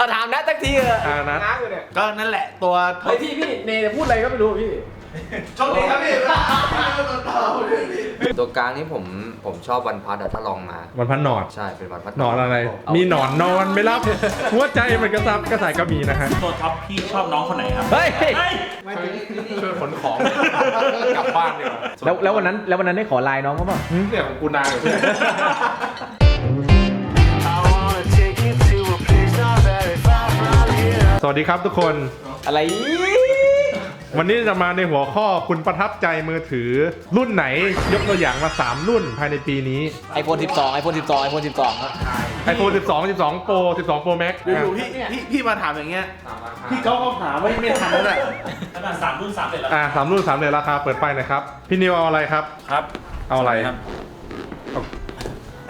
เอาถามนะตักทีเถอะอ่านัดง้างอยู่เนี่ยก็นั่นแหละตัวเฮ้ยพี่พี่เนยพูดอะไรก็ไม่รู้พี่โชคดีครับพี่ตัวกลางนี่ผมผมชอบวันพัดอะถ้าลองมา วันพันหนอนใช่เป็นวันพัดหนอนอะไร มีหนอนนอนไม่รับ หัวใจมันกระซับกระส่ายก็มีนะฮะตัวท็อปพี่ชอบน้องคนไหนครับ เฮ้ยช่วยขนของกลับบ้านดีกว่าแล้วแล้ววันนั้นแล้ววันนั้นได้ขอไลน์น้องเขาเปล่าเนี่ยของกูนานเลย วัสดีครับทุกคน อะไรวันนี้จะมาในหัวข้อคุณประทับใจมือถือรุ่นไหนยกตัวอย่างมา 3 รุ่นภายในปีนี้ไอโฟน12ไอโฟน12ไอโฟน12ครับ iPhone 12 12 Pro 12 Pro Max อยู่ๆพี่พี่พี่มาถามอย่างเงี้ยพี่เขาก็หาไม่ไม่ทันแล้วแหละขนาดสามรุ่นสามเลยแล้วอ่าสามรุ่นสามเลยราคาเปิดไปหนะครับ พี่นิวเอาอะไรครับ ครับ เอาอะไรครับเอา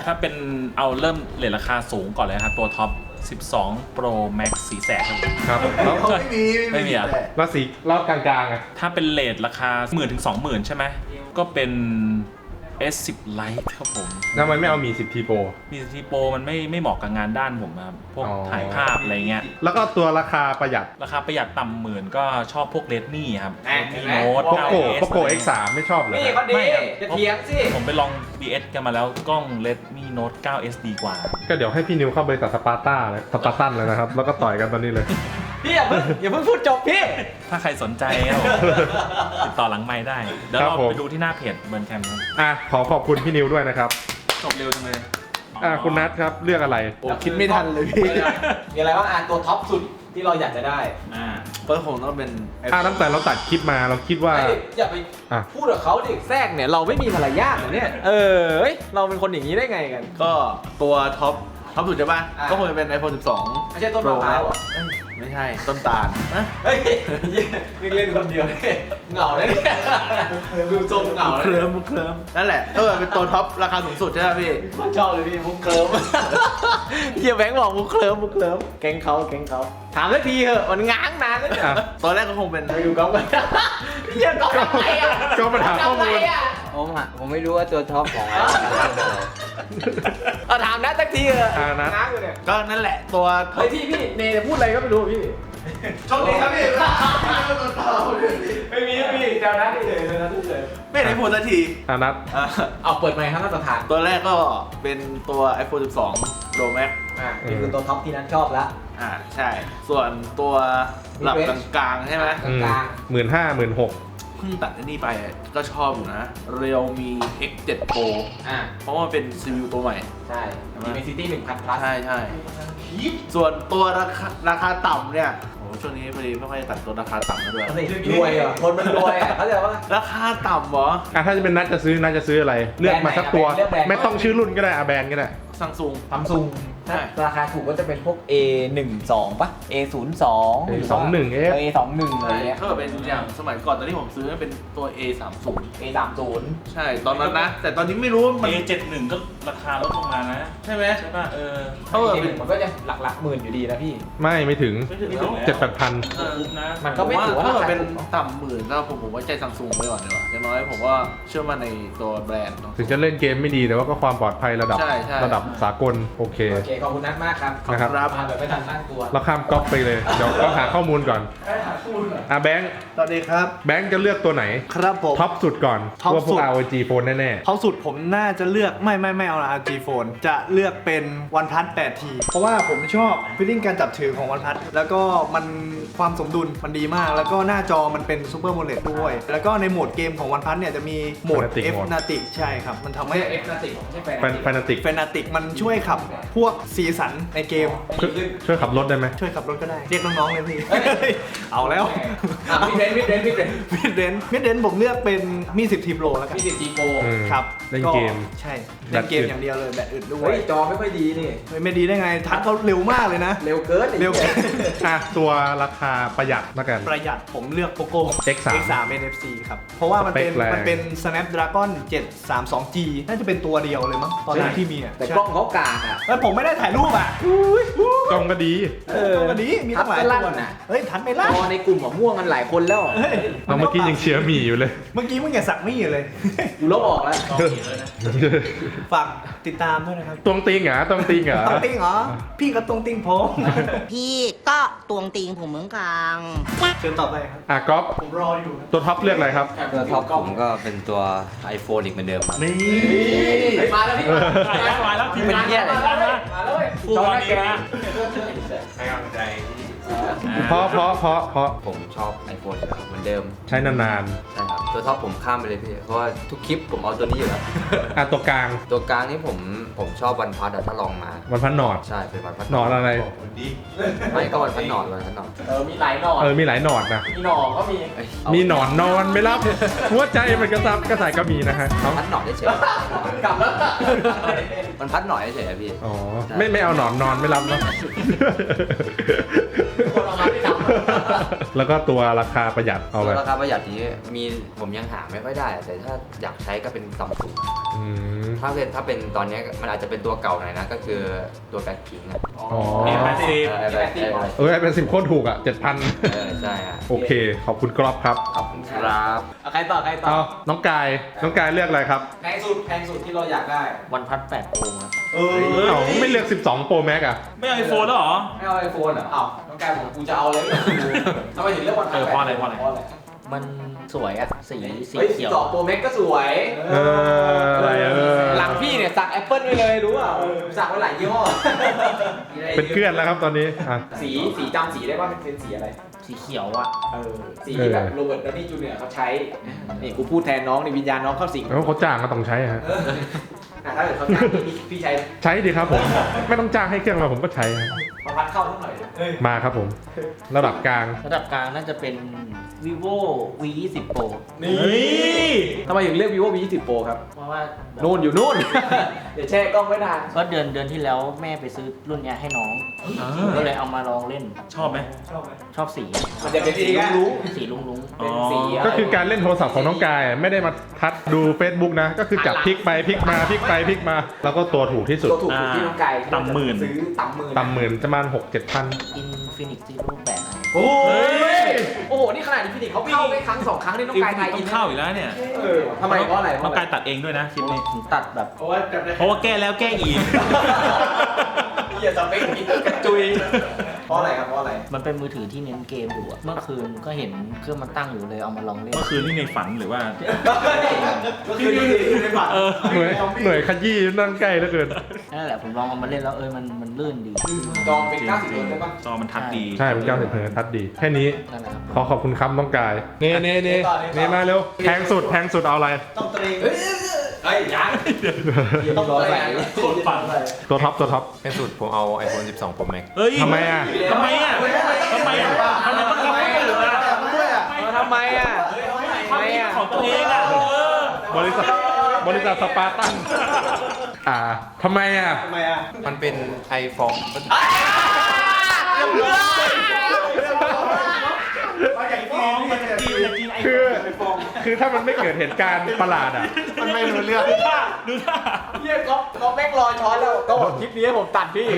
ถ้าเป็นเอาเริ่มเลทราคาสูงก่อนเลยครับตัวท็อป 12 Pro Max สีแสนครับผมครับแล้วเขาไม่มีไม่มีอะแล้วสีรอบกลางๆอะถ้าเป็นเลทราคา1 0 0 0 0ถึง20,000ใช่ไหมก็เป็น S10 Lite ครับผม ทำไมไม่เอามี10 T Pro มีทีโปรมันไม่ไม่เหมาะกับงานด้านผมครับพวกอ๋อ ถ่ายภาพอะไรเงี้ย แล้วก็ตัวราคาประหยัดราคาประหยัดต่ำหมื่นก็ชอบพวก Redmi ครับแหม่ Redmi Note โปโก 9S โปโก X3 ไม่ชอบเหรอนี่ครับเขาดีไม่ครับ จะเถียงสิ ผมไปลอง BS กันมาแล้วกล้อง Redmi Note 9S ดีกว่า ก็เดี๋ยวให้พี่นิวเข้าไปตัดสปาร์ต้าเลยสปาร์ตันเลยนะครับ แล้วก็ต่อยกันตอนนี้เลย พี่อย่าเพิ่งอย่าเพิ่งพูดจบพี่ถ้าใครสนใจครับผมติดต่อหลังไม้ได้ เดี๋ยวครับเราผม ไปดูที่หน้าเพจเบิร์นแคมครับอะขอขอบคุณพี่นิวด้วยนะครับจบเร็วจังเลยอะคุณนัทครับเลือกอะไร โอ้คิดไม่ทันเลยพี่ มีอะไรบ้างอ่านตัวท็อปสุดที่เราอยากจะได้อ่า เปิดผมต้องเป็น อะตั้งแต่เราตัดคลิปมาเราคิดว่า เฮ้ยอย่าไปอะ พูดกับเขาดิแทรกเนี่ยเราไม่มีมารยาทนะเนี่ย เออเฮ้ยเราเป็นคนอย่างนี้ได้ไงกัน ก็ตัวท็อป ท็อปสุดใช่ป่ะ อะก็คงจะเป็น iPhone 12 ไม่ใช่ต้นมะพร้าวเหรอเอ้ยไม่ใช่ ต้นตาลนะเฮ้ยนี่เล่นคนเดียวเนี่ยเหงาเลยเนี่ยดูทรงเหงาเคเลยลิ้มเคลิ้มนั่นแหละเออเป็นตัวท็อปราคาสูงสุดใช่ไหมพี่ชอบเลยพี่มุกเคลิ้มเฮียแบงค์บอกมุกเคลิ้มมุกเคลิ้มแกงเขาแกงเขาถามสักทีเหอะมันง้างนานแล้วเนี่ยอะตัวแรกก็คงเป็นไปดูก๊อฟกันเฮียก๊อฟทำไมอะก็ปัญหาข้อมูลทำไะ ผมอะผมไม่รู้ว่าตัวท็อปของอะไร เอาถามนะสักทีเหอะอ่านะง้างอยู่เนี่ยก็นั่นแหละตัวท็อเฮ้ปยพี่พี่เนยพูดอะไรก็ไม่รู้พี่โชคดีครับพี่ไม่มีพี่เจ้าหน้าที่เลยเจ้าหน้าที่เลยไม่ได้พูดสักทีอะนัทอะเอาเปิดไมค์ครับมาตรฐาน ตัวแรกก็เป็นตัว iPhone 12 Pro Max อะนี่คือตัวท็อปที่นั้นชอบละ อ่าใช่ ส่วนตัวหลับกลางๆใช่ไหมอืมหมื่นห้าหมื่นหกเพิ่งตัดอันนี้ไปก็ชอบอยู่นะ Realme X7 Pro อะเพราะว่าเป็น CPU ตัวใหม่ ใช่มีเมซิตี้หนึ่งพัน plus ใช่ใช่ส่วนตัวราคาราคาต่ำเนี่ยโอ้ช่วงนี้พอดีไม่ค่อยตัดตัวราคาต่ำมาด้วย รวยเหรอคนมันรวยอะเข้าใจว่า ราคาต่ำเหรอ อะถ้าจะเป็นนัทจะซื้อนัทจะซื้ออะไร เลือกมาสักตัว แบรนด์ไหนอะแบรนด์ไม่ต้องชื่อรุ่นก็ได้อะแบรนด์ก็ได้ ซัมซุง ซัมซุงใช่ ราคาถูกก็จะเป็นพวก A 1 2ป่ะ A 0 2 A 2 1 F A 2 1อะไรเงี้ย ถ้าเกิดเป็นอย่างสมัยก่อนตอนที่ผมซื้อเป็นตัว A30 A 3 0ใช่ตอนนั้นนะ แต่ตอนนี้ไม่รู้ว่ามัน A71 ก็ราคาลดลงมานะ ใช่ไหมใช่ป่ะเออถ้าเกิด A เป็น1มันก็จะหลักหลักๆหมื่นอยู่ดีนะพี่ ไม่ไม่ถึงไม่ถึงแล้วเจ็ดแปดพัน เออนะ มันก็ไม่ถือว่าถ้าเกิดราคาเป็นถูกต่ำหมื่นแล้วผมผมว่าใจซัมซุงไปก่อนดีกว่าอย่างน้อยผมว่าเชื่อมั่นในตัวแบรนด์เนาะถึงจะเล่นเกมไม่ดีแต่ว่าก็ความปลอดภัยระดับใช่ใช่ ระดับสากลโอเค โอเค ขอบคุณนัทมากครับนะครับ มาแบบไม่ทันตั้งตัวเราข้ามก๊อปไปเลย เดี๋ยวต้องหาข้อมูลก่อนอะแบงค์สวัสดีครับ แบงค์จะเลือกตัวไหนครับผม ท็อปสุดก่อนท็อปว่าพสุวกด ROG Phone แน่ท็อปสุดผมน่าจะเลือกไม่ไม่ไม่เอา RG Phone จะเลือกเป็น OnePlus 8T เพราะว่าผมชอบฟีลลิ่งการจับถือของ OnePlus แล้วก็มันความสมดุลมันดีมาก แล้วก็หน้าจอมันเป็น Super AMOLED ด้วย แล้วก็ในโหมดเกมของ OnePlus เนี่ยจะมีโหมด Fanatic F mode Natic ใช่ครับ มันทำไม่ให้ใช่ F นาติกไม่ใช่แฟนๆแฟนแฟนาติกเฟนาติกมันช่วยขับพวกสีสันในเกม ช่วยขับรถได้ไหมช่วยขับรถก็ได้ เรียกน้องๆเลยพี่ เอาแล้วอะพี่เดนพี่เดนพี่เดนมิดเดนมิดเดนผมเลือกเป็นมี10 T Pro แล้วกัน พี่สิบจีโปอืมครับเล่นเกม ใช่เล่นเกมแบตอึด อย่างเดียวเลยแบตอึดด้วเฮ้ยยจอไม่ค่อยดีนี่ เฮ้ยไม่ดีได้ไง ทัชเขาเร็วมากเลยนะ เร็วเกินไอ้เร็ว หี้ยอะตัวราคาประหยัดแล้วกัน ประหยัดผมเลือก Poco X3 X3 NFC ครับ เพราะว่ามันเป็นสเปคแรง มันเป็น Snapdragon 732G น่าจะเป็นตัวเดียวเลยมั้งตอนนั้นที่มีอะแต่ใช่ล้องเขากากอะ แล้วผมไม่ได้ถ่ายรูปอะกล้องก็ดี เออวันนี้มีตั้งหลายทัดไปลั่ตัวน่ะ เฮ้ยทันไปลั่นรอในกลุ่มอะม่วงกันหลายคนแล้วเฮ้ยเราเมื่อกี้ยังเชียร์หมีอยู่เลย เมื่อกี้มึงอย่าสักมี่อยู่เลย กูลบออกแล้ว ฝากติดตามด้วยนะครับตรงติงเหรอตรงติงเหรอ ตรงติงเหรอ พี่ก็ตรงติงผมพี่ก็ตวงติงผมเหมือนกันเชิญต่อไปครับ อะก๊อฟผมรออยู่ตัวท็อปเลือกอะไรครับ ตัวท็อปผมก็เป็นตัว iPhone อีกเหมือนเดิมครับนี่ มาแล้วพี่ถ่าแล้วทีมงานเป็นเหี้ยอะไรมาแล้วมามาแล้วเว้ยคู่กรณีนะให้กำลังใจเพราะเพราะเพราะเพราะผมชอบ iPhone อยู่แล้วเหมือนเดิมใช้นานใช่ครับ ตัวท็อปผมข้ามไปเลยพี่ เพราะว่าทุกคลิปผมเอาตัวนี้อยู่แล้วๆอะตัวกลางตัวกลางนี่ผมผมชอบวันพัดอะถ้าลองมา วันพันหนอด ใช่เป็นวันพัดหนอดอะไร ไม่ก็วันพัดหนอนวันพัดหนอนเออ มีหลายหนอนเออมีหลายหนอดนะ มีหนอนก็มีเอ้ยมีหนอนนอนไม่รับ หัวใจมันกระซับกระส่ายก็มีนะฮะเอาพัดหนอนเฉยกลับแล้วๆมันพัดหนอนเฉยๆอะพี่ อ๋อ ไม่ไม่เอาหนอนนอนไม่รับเนอะคนเอามาไม่ทำ แล้วก็ตัวราคาประหยัดเอาตัไปวราคาประหยัดนี้มีผมยังหาไม่ค่อยได้อะแต่ถ้าอยากใช้ก็เป็นซัมซุงอืม ถ้าเป็นถ้าเป็นตอนนี้มันอาจจะเป็นตัวเก่าหน่อยนะ ก็คือตัวแบ็คพิงอะอ๋อเอ็มแปดสิบ เออแบบเออเออเป็นสิบโคตรถูกอะเจ็ดพันเออใช่ฮะโอเค ขอบคุณกรอบครับขอบคุณครับ เอาใครต่อใครต่อเอาน้องกายน้องกายเลือกอะไรครับแพงสุดแพงสุดที่เราอยากได้ วันพัดแปดโปรครับเออเอาไม่เลือก 12 Pro Max อะ ไม่เอาไอโฟนแล้วเหรอ ไม่เอาไอโฟนเหรออ้าวน้องกายผมกูจะเอาเลยทำไมถึงเลือกวันเออเพราะอะไรเพราะอะไร มันสวยอะสีสีเฮ้ยเขียวสองโปรแม็กก็สวยเอออะไรเออ หลังพี่เนี่ยสักแอปเปิลไว้เลยรู้เปล่าสักไว้หลายยี่ห้อเป็นเกลื่อนแล้วครับตอนนี้อะ สีสีจำสีได้ว่ามันเป็นสีอะไร สีเขียวอะเออสีที่แบบโรเบิร์ตดาวนี่จูเนียร์เขาใช้ นี่กูพูดแทนน้องในวิญญาณน้องเข้าสิง แล้วเขาจ้างก็ต้องใช้ฮะ อะถ้าเกิดเขาจ้างพี่พี่ใช้ใช้ดีครับผม ไม่ต้องจ้างให้เครื่องมาผมก็ใช้ฮะประพัดเข้าสักหน่อยดิมาครับผม ระดับกลาง ระดับกลางน่าจะเป็น vivo v 2 0 pro นี่ ทำไมถึงเลือก vivo v 2 0 pro ครับเพราะว่านู่นอยู่นู่น เดี๋ยวแช่กล้องไว้นานก็เดือนเดือนที่แล้วแม่ไปซื้อรุ่นเนี้ยให้น้องก็เลยเอามาลองเล่นชอบไหม ชอบสีมันจะเป็นสีรุ้งสีลุงลุงๆ เป็นสีะไร ก็คือการเล่นโทรศัพท์ของน้องกายอะไม่ได้มาทัดดู Facebook นะ ก็คือจับพลิกไปพลิกมาพลิกไปพลิกมา แล้วก็ตัวถูกที่สุด ตัวถูกสุดที่น้องไก่ต่ำหมื่น ซื้อต่ำหมื่นต่ำหมื่นจะมาหกเจ็ดพันอินฟินิกซีรูปแบบโอ้เฮ้ยย โอ้โห นี่ขนาดอินฟินิตเขาเข้าไปครั้งสองครั้งนี่น้องไก่ไทยต้อิอนงเข้าอีกแล้วเนี่ยเออทำไมเพราะอะไรต้องการตัดเองด้วยนะคลิปนี้ผมตัดแบบเพราะว่าจำได้เพราะว่าแก้แล้วแก้อีกเฮียสเปคกินกระจุย เพราะอะไรครับเพราะอะไร มันเป็นมือถือที่เน้นเกมอยู่อะเมื่อคืนก็เห็นเครื่องมันตั้งอยู่เลยเอามาลองเล่น เมื่อคืนนี่ในฝันหรือว่า ก็คือนี่คือในฝันเออ หน่วยหน่วยขยี้นั่งใกล้เหลือเกิน นั่นแหละผมลองเอามาเล่นแล้วเออมันมันลื่นดีจองเป็น90เดือนได้ปะจอมันทัดดีใช่เป็นเก้าสิบเพิร์ทัดดี แค่นี้ นั่นแหละครับขอขอบคุณครับน้องกาย เน่เน่เน่เน่มาเร็ว แพงสุด แพงสุดเอาอะไร ต้องเตรงเฮ้ย เฮ้ยยังต้องรอใส่โคตรฝันตัวท็อปตัวท็อปเป็นสุดผมเอา iPhone 12 Pro Max เฮ้ยทำไมอะทำไมอะทำไมอะทำไมต้องทำให้กันเหรอด้วยอะทำไมอะความคิดของตัวเองอะเออบริษัทบริษัทสปาร์ตันอ่าทำไมอะทำไมอะมันเป็น iPhone ฟ้องมันจะกินจะกินไอ้ คือ คือถ้ามันไม่เกิดเหตุการณ์ประหลาดอะ มันไม่รู้เรื่อง ดูท่าดูท่าเฮียก๊อฟก๊อฟแม่งรอช้อนแล้วก็ บอกคลิปนี้ให้ผมตัดพี่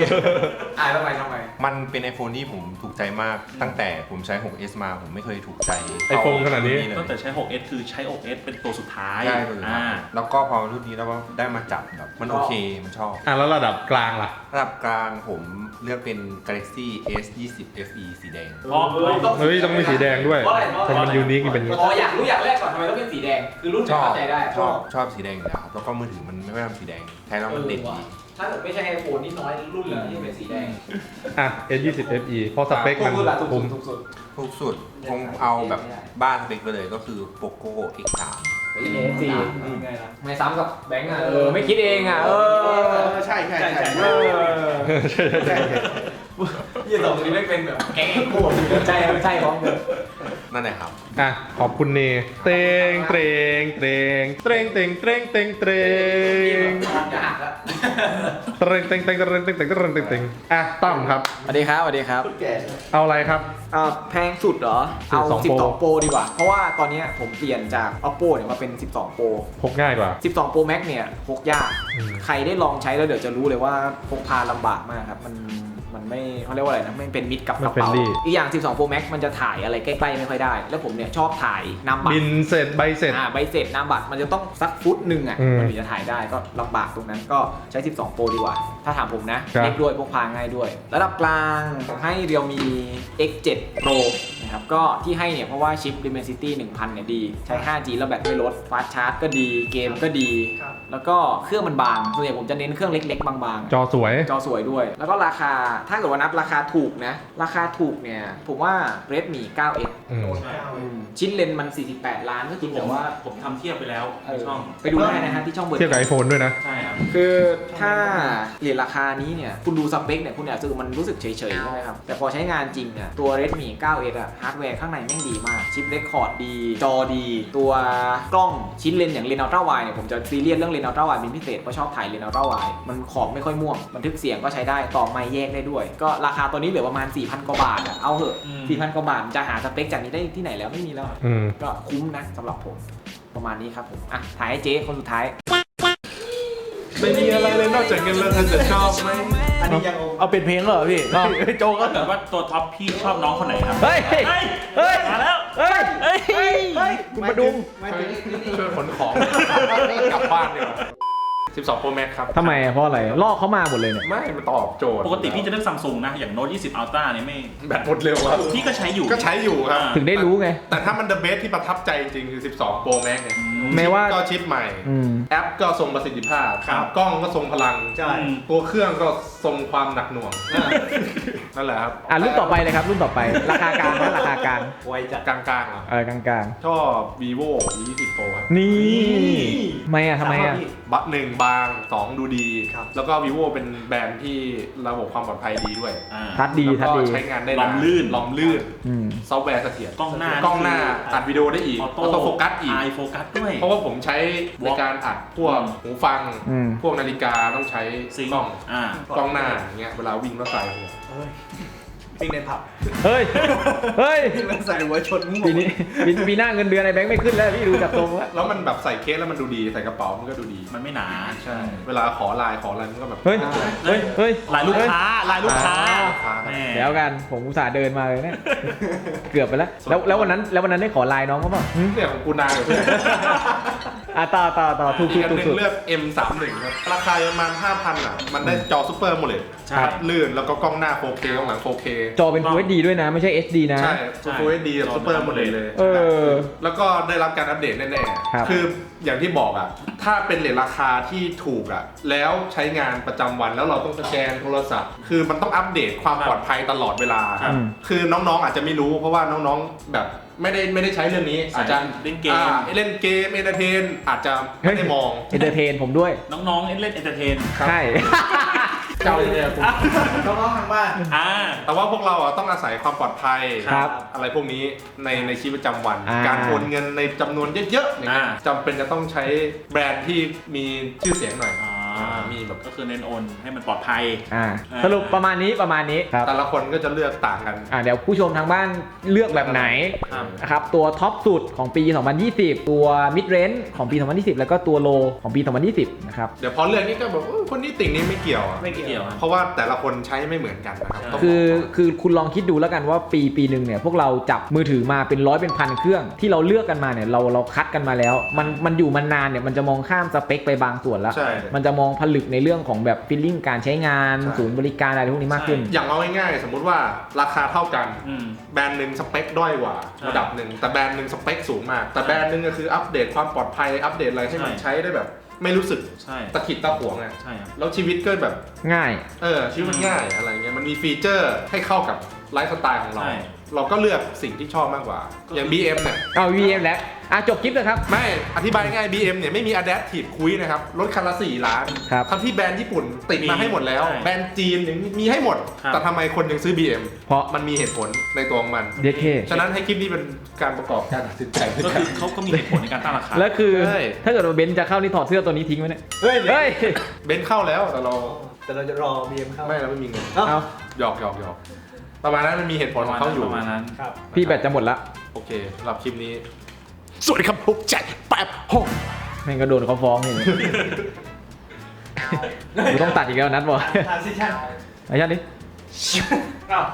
อ่าทำไมทำไม มันเป็น iPhone ที่ผมถูกใจมากตั้งแต่ผมใช้ 6s มาผมไม่เคยถูกใจ iPhone ขนาดนี้ เลยตั้งแต่ใช้ 6s คือใช้ 6s เป็นตัวสุดท้ายใช่เลยอ่าแล้วก็พอรุ่นนี้แล้วก็ได้มาจับแบบมันโอเคมันชอบ อะแล้วระดับกลางล่ะ ระดับกลางผมเลือกเป็น Galaxy S 20 FE สีแดงอ๋อเฮ้ยต้องมีสีแดงด้วยเพราะอะไรเพราะคนมันอะไรยูนิคเป็นอ๋ออยากรู้อยากแรกก่อนทำไมต้องเป็นสีแดง คือรุ่นชเนี่ยอบเข้าใจได้ชอบชอบสีแดงอยู่แล้วครับแล้วก็มือถือมันไม่ค่อยทำสีแดงแทนแล้วมันเด่นดี ถ้าเกิดไม่ใช่ไอโฟนนี่น้อยรุ่นเลยที่เป็นสีแดงอะ S20 FE เพราะสเปคมันถูกสุดละถูกคุสุมดถูกสุดถูกสุดคงเอาแบบบ้านสเปคไปเลยก็คือ Poco X3 เอสีไม่ซ้ำกับแบงค์อะเออไม่คิดเองอะเออ ใช่ใช่ใช่เออใช่ใช่ใช่เฮี ยสองคนนี้ไม่เป็นแบบแก๊งเอ็กโก้ใช่ใช่พร้อมกันนั่นแหละครับ อะขอบคุณเนเตงเตงเตงเตงเตงเตงเตงเตงเตงเตงเตงเตงเตงเตงเตงเตงเตงอะต้อมครับ สวัสดีครับสวัสดีครับ เอาอะไรครับอ่าแพงสุดเหรอ เอา 12 Pro 12 Pro ดีกว่า เพราะว่าตอนเนี้ยผมเปลี่ยนจาก Oppo เนี่ยมาเป็น 12 Pro พกง่ายกว่า 12 Pro Max เนี่ยพกยากอืมใครได้ลองใช้แล้วเดี๋ยวจะรู้เลยว่าพกพาลำบากมากครับมัน มันไม่เขาเรียกว่าอะไรนะไม่เป็นมิตรกับกระเป๋าไม่ friendly อีกอย่าง 12 Pro Max มันจะถ่ายอะไรใกล้ๆไม่ค่อยได้ แล้วผมเนี่ยชอบถ่ายนามบัตบิรนเสร็จใบเสร็จ อ่าใบเสร็จนามบัตรมันจะต้องสักฟุตหนึ่งอะอืมมันถึงจะถ่ายได้ก็ลำบากตรงนั้นก็ใช้ 12 Pro ดีกว่า ถ้าถามผมนะครับ เล็กด้วยพกพาง่ายด้วย ระดับกลางให้เรียวมี X7 Pro นะ ครับ ก็ที่ให้เนี่ยเพราะว่าชิป Dimensity 1000 เนี่ยดี ใช้ 5G แล้วแบตไม่ลดฟาสชาร์จก็ดีเกมก็ดี ครับ แล้วก็เครื่องมันบางส่วนใหญ่ผมจะเน้นเครื่องเล็ก ๆ บางๆ จอสวย จอสวยด้วย แล้วก็ราคา ถ้าเกิดว่านับราคาถูกนะ ราคาถูกเนี่ย ผมว่า Redmi 9X อืมอืมชิ้นเลนส์มัน 48 ล้านก็จริงผแต่มว่าผมทำเทียบไปแล้วเออช่อง ไปดูได้นะฮะที่ช่องเบิร์ดเทียบกับไอโฟนด้วยนะ ใช่ครับ คือถ้าเหรียญราคานี้เนี่ย คุณดูสเปคเนี่ย คุณอาจจะมันรู้สึกเฉยๆใช่ไหมครับ แต่พอใช้งานจริงเนี่ยตัว Redmi 9S อะฮาร์ดแวร์ข้างในแม่งดีมาก ชิปเรคคอร์ดดี จอดี ตัวกล้องชิ้นเลนส์อย่างเลนส์อัลตร้าไวเนี่ยผมจะซีเรียสเรื่องเลนส์อัลตร้าไวเป็นพิเศษเพราะชอบถ่ายเลนส์อัลตร้าไวมันขอบไม่ค่อยม่วงบันทึกเสียงก็ใช้ได้ต่อไมค์แยกได้ด้วย ก็ราคาตัวนี้เหลือประมาณ 4,000 กว่าบาทอะเอาเหอะอืม4,000 กว่าบาทจะหาสเปคจากนี้ได้ที่ไหนแล้วไม่มีแล้ว อืม ก็คุ้มนะสำหรับผม ประมาณนี้ครับผมอะถ่ายให้เจ๊คนสุดท้าย ไม่มีอะไรเลยนอกจากเงินแล้วเธอจะชอบไหมอันนี้ยังเอาเป็นเพลงเหรอพี่โจก็ถ้าเกิดว่าตัวท็อปพี่ชอบน้องคนไหนครับเฮ้ย เฮ้ยเฮ้ยมาแล้ว เฮ้ย เฮ้ย เฮ้ย คุณประดุงช่วยขนของกลับบ้านดีกว่า 12 Pro Max ครับทำไมอะเพราะอะไรลอกเขามาหมดเลยเนี่ยไม่มันตอบโจทย์ปกติพี่จะเลือกซัมซุงนะ อย่างโน้ต20 Ultra เนี่ยไม่แบตหมดเร็วครับพี่ก็ใช้อยู่ ก็ใช้อยู่ครับอ่าถึงได้รู้ไง แต่ถ้ามันเดอะเบสที่ประทับใจจริงคือ 12 Pro Max เนี่ยแม้ว่าชิปก็ชิปใหม่อืมแอปก็ทรงประสิทธิภาพครับกล้องก็ทรงพลังใช่อืมตัวเครื่องก็ทรงความหนักหน่วงนั่นแหละครับอะรุ่นต่อไปเลยครับรุ่นต่อไปราคากลางนะราคากลางไวจัดกลางๆเหรอเออกลางกลางชอบ vivo v 2 0 pro ครับๆนี่ทำไมอะทำไมอะบัตหนึ่งบางสองดูดี ครับแล้วก็ vivo เป็นแบรนด์ที่ระบบความปลอดภัยดีด้วยอ่า ทัดดีแล้วทัดก็ดีใช้งานได้ลอมลื่น ลอมลื่น อืม ซอฟต์แวร์เสถียรกล้องหน้ากล้องหน้าอัดวิดีโอได้อีกออออโต้โต้โฟกัสอีก ไอโฟกัสด้วย เพราะว่าผมใช้ในการอัดพวกหูฟัง อืม พวกนาฬิกาต้องใช้ซิงกล้อง อ่า กล้องหน้าอย่างเงี้ยเวลาวิ่งแล้วใส่หัว ปิ้งในผับเฮ้ย เฮ้ยปิ้งแล้วใส่หัวชนมุ้งปีนี้ปีปีหน้าเงินเดือนไอ้แบงค์ไม่ขึ้นแล้วพี่ดูจากตรงแล้ว แล้วมันแบบใส่เคสแล้วมันดูดีใส่กระเป๋ามันก็ดูดี มันไม่หนาใช่ เวลาขอไลน์ขออะไรมันก็แบบเฮ้ย เฮ้ย เฮ้ยลายลูกค้าลายลูกค้าค้าแหม่เดี๋ยวกัน ผมอุตส่าห์เดินมาเลยเนี่ย เกือบไปแล้ว แล้วแล้ววันนั้น แล้ววันนั้นได้ขอไลน์น้องเขาเปล่าหึเนี่ยของกูนานอยู่ อะต่อต่อต่อถูกอีถูกกอันถูหกถูกนึ่งเลือก M31 ครับราคาประมาณ 5,000อะ มันได้จอซูเปอร์โมเลดใช่ ลื่นแล้วก็กล้องหน้า 4K กล้องหลัง 4K จอเป็น Full HD ด้วยนะ ไม่ใช่ HD นะ ใช่ฟูล HD แบบซูเปอร์โมเลดเลย เออ แล้วก็ได้รับการอัปเดตแน่ครับ ๆ คืออย่างที่บอกอะ ถ้าเป็นเหรียญราคาที่ถูกอะ แล้วใช้งานประจำวันแล้วเราต้องสแกนโทรศัพท์ คือมันต้องอัปเดตความปลอดภัยตลอดเวลา ครับ คือน้องๆอาจจะไม่รู้เพราะว่าน้องๆแบบ ไม่ได้ไม่ได้ใช้เรื่องนี้ อาจจะเล่นเกม อ่าเล่นเกมเอนเตอร์เทนอาจจะไม่ได้มองเอนเตอร์เทนผมด้วย น้องๆเล่นเอนเตอร์เทนครับใช่ เจ้าเนี่ยผมน้องๆทางบ้านอ่า แต่ว่าพวกเราอะต้องอาศัยความปลอดภัย ครับอะไรพวกนี้ในในชีวิตประจำวัน อ่า การโอนเงินในจำนวนเยอะๆอย่างเงี้ยอ่า จำเป็นจะต้องใช้แบรนด์ที่มีชื่อเสียงหน่อยอ่าอ่า มีแบบก็คือเน้นโอนให้มันปลอดภัย อ่าสรุปประมาณนี้ประมาณนี้ ครับ แต่ละคนก็จะเลือกต่างกันอ่าเดี๋ยวผู้ชมทางบ้านเลือกแบบไหนครับ นะครับตัวท็อปสุดของปี 2020 ตัวมิดเรน g ์ของปี 2020 แล้วก็ตัวโลของปี 2020 นะครับ เดี๋ยวพอเลือกนี่ก็บอกเอ้ยคนนี้ติ่งนี้ไม่เกี่ยวอะไม่เกี่ยวครับเพราะว่าแต่ละคนใช้ไม่เหมือนกันนะครับใช่ต้องคือบอกก่นคือคุณลองคิดดูแล้วกันว่าปีปีหนึ่งเนี่ยพวกเราจับมือถือมาเป็นร้อยเป็นพันเครื่องที่เราเลือกกันมาเนี่ยเราเราคัดกันมาแล้ว มันมันอยู่มานานเนี่ยมันจะมองข้ามสเปคไปบางส่วนแล้ว ใช่ มันจะมองผลึกในเรื่องของแบบฟีลลิ่งการใช้งานใช่ ศูนย์บริการอะไรพวกนี้มากขึ้น อย่างเอาง่ายๆ สมมุติว่าราคาเท่ากัน อืม แบรนด์หนึ่งสเปคด้อยกว่าใช่ระดับหนึ่งแต่แบรนด์หนึ่งสเปคสูงมาก แต่แบรนด์หนึ่งก็คืออัปเดตความปลอดภัยอัปเดตอะไรให้มันใช่ ใช้ได้แบบ ไม่รู้สึกใช่ตะขิดตะขวงไงใช่ครับ แล้วชีวิตก็แบบ ง่าย เออชีวิตมันง่ายอะไรเงี้ยมันมีฟีเจอร์ให้เข้ากับ ไลฟ์สไตล์ของเรา ใช่ เราก็เลือกสิ่งที่ชอบมากกว่า อย่าง BM เนี่ย เอา VM แล้วอะจบคลิปเลยครับ ไม่ อธิบายง่าย BM เนี่ยไม่มี Adaptive Cruise นะครับ รถคันละ 4 ล้านครับทั้งที่แบรนด์ญี่ปุ่นติดมามีให้หมดแล้ว ใช่แบรนด์จีนยังมีให้หมด ครับ แต่ทำไมคนยังซื้อ BM เพราะ มันมีเหตุผลในตัวของมัน เดเคฉะนั้นให้คลิปนี้เป็นการประกอบการตัดสินใจก็คือเขาก็มีเหตุผลในการตั้งราคา แล้วคือใช่ ถ้าเกิดว่าเบนซ์จะเข้านี่ถอดเสื้อตัวนี้ทิ้งไว้เนี่ยเฮ้ยเฮ้ยเบนซ์เข้าแล้วแต่เราแต่เราจะรอ BM เข้าไม่เราไม่มีเงินเอ้าเอาหยอกหยอกหยอก ประมาณนั้นมันมีเหตุผปลระขอมางณเขานั้นอยู่ ประมาณนั้น ครับ พี่แบตจะหมดละโอเคสำหรับคลิปนี้ สวัสดีครับพบใจแป๊บหกแม่งก็โดนเขาฟ้องนี่กูต้องตัดอีกแล้วนัดบอกทรานซิชั่นไอ้ยันดิ อ้าว